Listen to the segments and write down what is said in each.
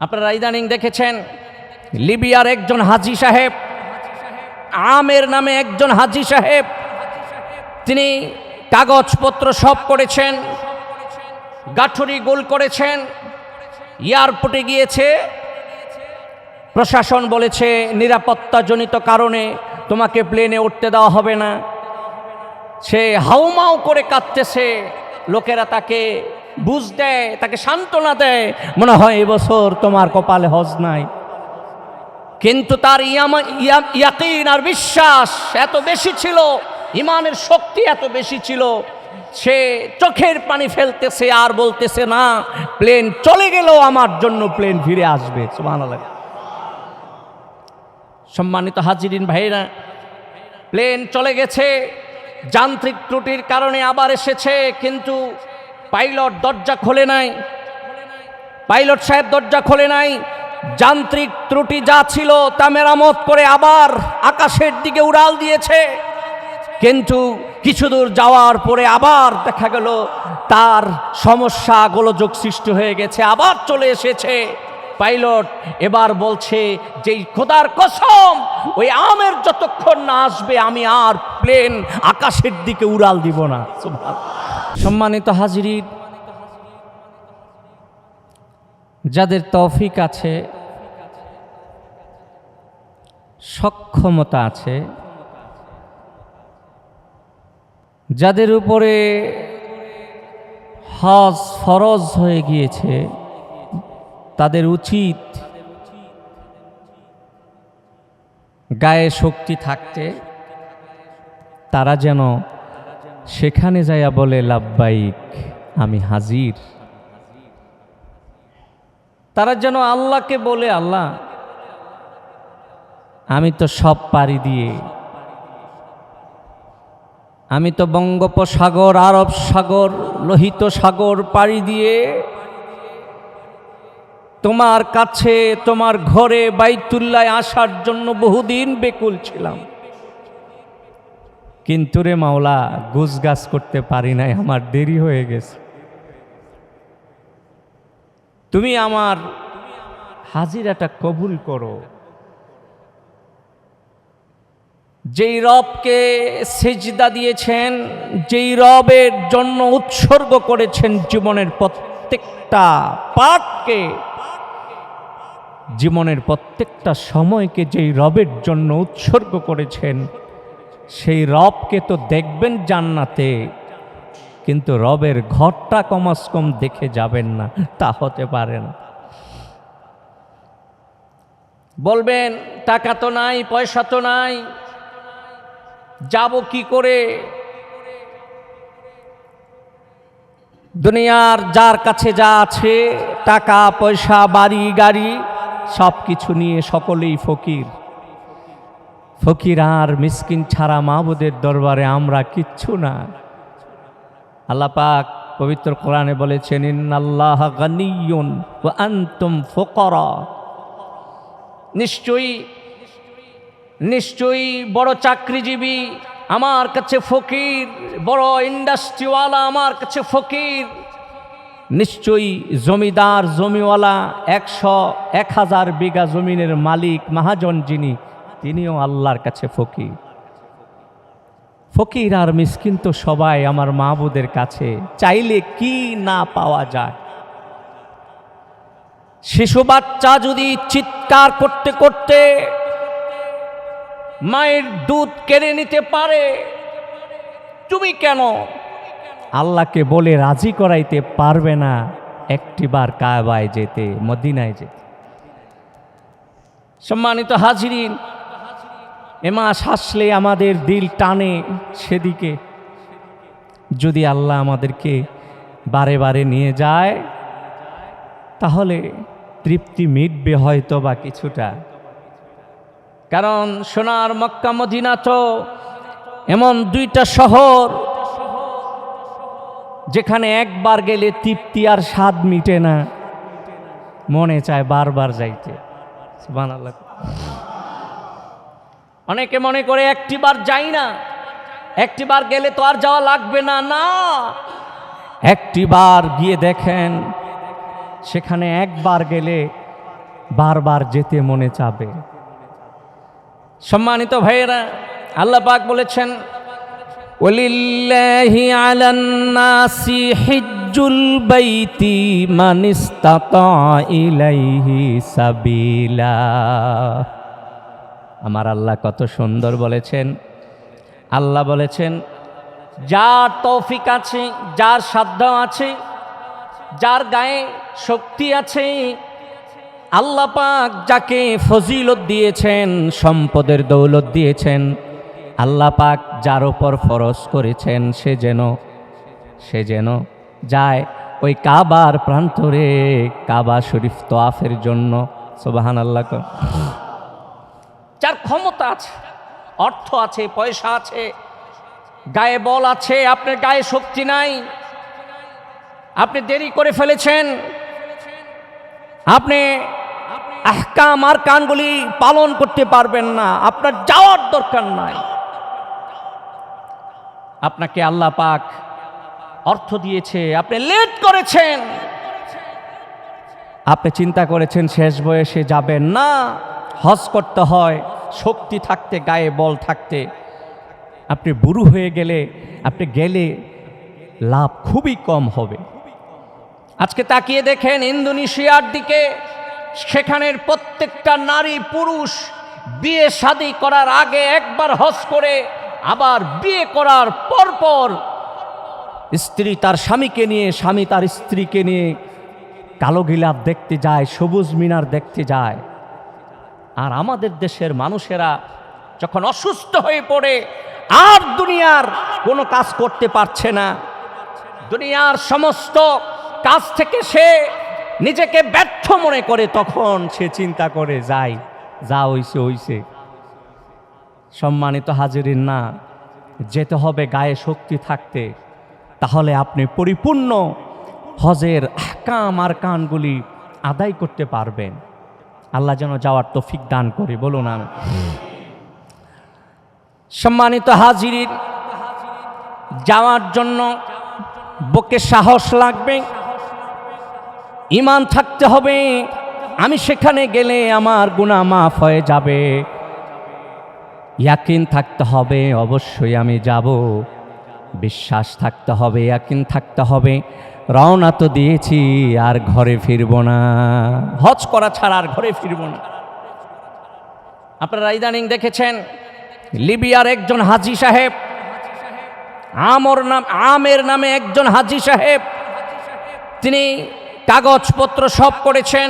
আপনারা ইদানিং দেখেছেন, লিবিয়ার একজন হাজি সাহেব, আমের নামে একজন হাজি সাহেব, তিনি কাগজপত্র সব করেছেন, গাঠরি গোল করেছেন, এয়ারপোর্টে গিয়েছে। প্রশাসন বলেছে, নিরাপত্তাজনিত কারণে তোমাকে প্লেনে উঠতে দেওয়া হবে না। সে হাউমাউ করে কাঁদতেছে, লোকেরা তাকে বুঝ দেয় তাকে সান্ত্বনা দেয় মনে হয় এবছর তোমার কপালে হজ নাই। কিন্তু তার ইয়ামা ইয়া- ইয়াকিন আর বিশ্বাস এত বেশি ছিল, ইমানের শক্তি এত বেশি ছিল, সে চোখের পানি ফেলতেছে আর বলতেছে, না প্লেন চলে গেলেও আমার জন্য প্লেন ফিরে আসবে। সুবহানাল্লাহ। সম্মানিত হাজিরিন ভাইরা প্লেন চলে গেছে, যান্ত্রিক ত্রুটির কারণে আবার এসেছে, কিন্তু পাইলট দরজা খোলে নাই। পাইলট সাহেব দরজা খোলে নাই। যান্ত্রিক ত্রুটি যা ছিল তা মেরামত করে আবার আকাশের দিকে উড়াল দিয়েছে। কিন্তু কিছু দূর যাওয়ার পরে আবার দেখা গেল, তার সমস্যা গোলযোগ সৃষ্টি হয়ে গেছে, আবার চলে এসেছে। পাইলট এবার বলছে যেই খোদার কসম, ওই আমের যতক্ষণ না আসবে, আমি আর প্লেন আকাশের দিকে উড়াল দিব না। সম্মানিত হাজিরির যাদের তৌফিক আছে, সক্ষমতা আছে, যাদের উপরে হজ ফরজ হয়ে গিয়েছে, তাদের উচিত গায়ে শক্তি থাকতে, তারা যেন সেখানে যাইয়া বলে লাভবাইক আমি হাজির। তারা যেন আল্লাহকে বলে, আল্লাহ, আমি তো সব পারি দিয়ে। আমি তো বঙ্গোপসাগর, আরব সাগর, লোহিত সাগর পাড়ি দিয়ে। তোমার কাছে, তোমার ঘরে বাইতুল্লায় আসার জন্য বহুদিন বেকুল ছিলাম। কিন্তু রে মাওলা গুজগাছ করতে পারি নাই, আমার দেরি হয়ে গেছে। তুমি আমার হাজিরাটা কবুল করো। যেই রবকে সেজদা দিয়েছেন, যেই রবের জন্য উৎসর্গ করেছেন জীবনের প্রত্যেকটা পাঠকে, জীবনের প্রত্যেকটা সময়কে যেই রবের জন্য উৎসর্গ করেছেন সেই রবকে তো দেখবেন জান্নাতে, কিন্তু রবের ঘরটা কমাস কম দেখে যাবেন না, তা হতে পারে না। বলবেন, টাকা তো নাই, পয়সা তো নাই, যাব কি করে? দুনিয়ার যার কাছে যা আছে, টাকা, পয়সা, বাড়ি, গাড়ি সব কিছু নিয়ে সকলেই ফকির। ফকির আর মিসকিন ছাড়া মাহবুদের দরবারে আমরা কিচ্ছু না। আল্লাহ পাক পবিত্র কোরআনে বলেছেন, ইন্নাল্লাহ গানিয়ুন ফুকারা। নিশ্চয়ই নিশ্চয়ই বড় চাকরিজীবী আমার কাছে ফকির, বড় ইন্ডাস্ট্রিওয়ালা আমার কাছে ফকির। নিশ্চয়ই জমিদার, জমিওয়ালা, একশো, এক হাজার বিঘা জমিনের মালিক, মহাজন যিনি তিনিও আল্লাহর কাছে ফকির। ফকির আর মিসকিন তো সবাই আমার মাহবুদের কাছে। চাইলে কি না পাওয়া যায়? শিশু বাচ্চা যদি চিৎকার করতে করতে মায়ের দুধ কেড়ে নিতে পারে, তুমি কেন? আল্লাহকে বলে রাজি করাইতে পারবে না একটিবার কায়বায় যেতে, মদিনায় যেতে। সম্মানিত হাজিরিন এ মাস হাসলে আমাদের দিল টানে সেদিকে। যদি আল্লাহ আমাদেরকে বারে বারে নিয়ে যায়, তাহলে তৃপ্তি মিটবে হয়তো বা কিছুটা। কারণ সোনার মক্কা মদিনা তো এমন দুইটা শহর, যেখানে একবার গেলে তৃপ্তি আর স্বাদ মিটে না। মনে চায় বারবার যাইতে। সুবহানাল্লাহ। অনেকে মনে করে একটিবার যাই না। একটিবার গেলে তো আর যাওয়া লাগবে না না। একটিবার গিয়ে দেখেন, সেখানে একবার গেলে বারবার যেতে মনে চাবে। সম্মানিত ভাইয়েরা, আল্লাহ পাক বলেছেন ওলিল্লাহি আলান নাসি হিজ্জুল বাইতি মান ইলাইহি সাবিলা। আমার আল্লাহ কত সুন্দর বলেছেন আল্লাহ বলেছেন, যার তৌফিক আছে, যার সাধ্য আছে, যার গায়ে শক্তি আছে, আল্লাহ পাক যাকে ফজিলত দিয়েছেন, সম্পদের দৌলত দিয়েছেন, আল্লাহ পাক যার ওপর ফরজ করেছেন, সে যেন সে যেন যায় ওই কাবার প্রান্তরে, কাবা শরীফ তোয়াফের জন্য সোবাহান আল্লাহ। যার ক্ষমতা আছে, অর্থ আছে, পয়সা আছে, গায়ে বল আছে, আপনার গায়ে শক্তি নাই। আপনি দেরি করে ফেলেছেন। আপনি আহকাম আর কানগুলি পালন করতে পারবেন না। আপনার যাওয়ার দরকার নাই। আপনাকে আল্লাহ পাক অর্থ দিয়েছে। আপনি লেট করেছেন। আপনি চিন্তা করেছেন, শেষ বয়সে যাবেন না। হজ করতে হয়, শক্তি থাকতে, গায়ে বল থাকতে। আপনি বুড়ো হয়ে গেলে, আপনি গেলে লাভ খুবই কম হবে। আজকে তাকিয়ে দেখেন ইন্দোনেশিয়ার দিকে, সেখানের প্রত্যেকটা নারী পুরুষ বিয়ে শাদি করার আগে একবার হজ করে, আবার বিয়ে করার পরপর স্ত্রী তার স্বামীকে নিয়ে, স্বামী তার স্ত্রীকে নিয়ে কালো গিলাপ দেখতে যায়, সবুজ মিনার দেখতে যায়। আর আমাদের দেশের মানুষেরা যখন অসুস্থ হয়ে পড়ে, আর দুনিয়ার কোনো কাজ করতে পারছে না। দুনিয়ার সমস্ত কাজ থেকে সে নিজেকে ব্যর্থ মনে করে, তখন সে চিন্তা করে, যাই, যা হইছে হইছে। সম্মানিত হাজিরিন, না, যেতে হবে গায়ে শক্তি থাকতে, তাহলে আপনি পরিপূর্ণ হজের আহকাম আর কানগুলি আদায় করতে পারবেন। আল্লাহ যেন যাওয়ার তৌফিক দান করে, বলুন আমি। সম্মানিত হাজিরিন, যাওয়ার জন্য বকে সাহস লাগবে ইমান থাকতে হবে, আমি সেখানে গেলে আমার গুণা মাফ হয়ে যাবে। ইয়াকিন থাকতে হবে, অবশ্যই আমি যাব। বিশ্বাস থাকতে হবে, ইয়াকিন থাকতে হবে। রওনা তো দিয়েছি, আর ঘরে ফিরব না। হজ করা ছাড়া আর ঘরে ফিরব না। আপনারা ইদানিং দেখেছেন, লিবিয়ার একজন হাজি সাহেব, আমর নাম, আমের নামে একজন হাজি সাহেব, তিনি কাগজপত্র সব করেছেন,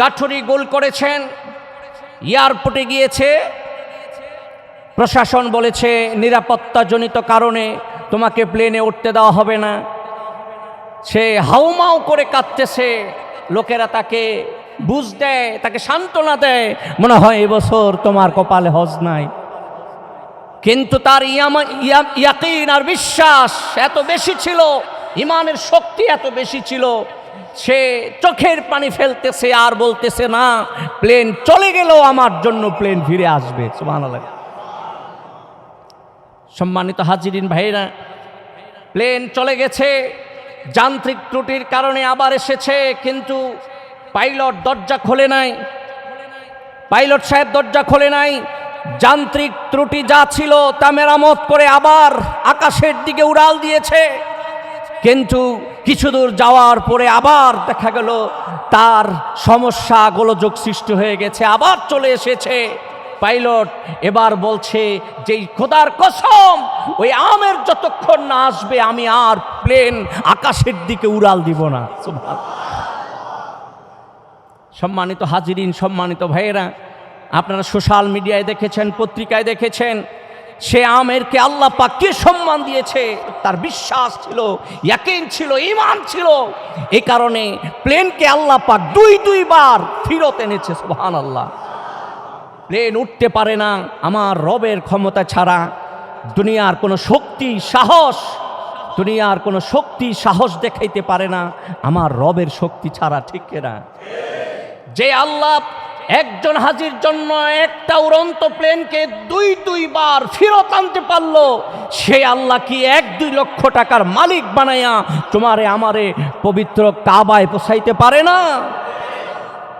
গাঠুরি গোল করেছেন, এয়ারপোর্টে গিয়েছে। প্রশাসন বলেছে, নিরাপত্তাজনিত কারণে তোমাকে প্লেনে উঠতে দেওয়া হবে না। সে হাউমাউ করে কাঁদতেছে। লোকেরা তাকে বুঝ দেয়, তাকে সান্ত্বনা দেয়, মনে হয় এবছর তোমার কপালে হজ নাই। কিন্তু তার ইয়া- ইয়াকিন আর বিশ্বাস এত বেশি ছিল, ইমানের শক্তি এত বেশি ছিল, সে চোখের পানি ফেলতেছে আর বলতেছে, না প্লেন চলে গেলেও আমার জন্য প্লেন ফিরে আসবে। সম্মানিত হাজিরিন ভাইরা প্লেন চলে গেছে যান্ত্রিক ত্রুটির কারণে আবার এসেছে, কিন্তু পাইলট দরজা খোলে নাই। পাইলট সাহেব দরজা খোলে নাই। যান্ত্রিক ত্রুটি যা ছিল তা মেরামত করে আবার আকাশের দিকে উড়াল দিয়েছে। কিন্তু কিছু দূর যাওয়ার পরে আবার দেখা গেল, তার সমস্যা গোলযোগ সৃষ্টি হয়ে গেছে, আবার চলে এসেছে। পাইলট এবার বলছে, যেই খোদার কসম, ওই আমের যতক্ষণ না আসবে, আমি আর প্লেন আকাশের দিকে উড়াল দিব না। সম্মানিত হাজিরিন, সম্মানিত ভাইয়েরা, আপনারা সোশ্যাল মিডিয়ায় দেখেছেন, পত্রিকায় দেখেছেন, সে আমেরকে আল্লাহ পাক কি সম্মান দিয়েছে? তার বিশ্বাস ছিল, ইয়াকিন ছিল ইমান ছিল। এই কারণে প্লেনকে আল্লাহ পাক দুই, দুইবার ফিরত এনেছে সুবহান আল্লাহ প্লেন উঠতে পারে না। আমার রবের ক্ষমতা ছাড়া দুনিয়ার কোনো শক্তি, সাহস, দুনিয়ার কোনো শক্তি, সাহস দেখাইতে পারে না। আমার রবের শক্তি ছাড়া ঠিক না যে আল্লাহ একজন হাজির জন্য একটা উড়ন্ত প্লেনকে দুই দুইবার ফেরত আনতে পারল, সে আল্লাহ কি এক, দুই লক্ষ টাকার মালিক বানাইয়া তোমারে, আমারে পবিত্র কাবায় পোষাইতে পারে না?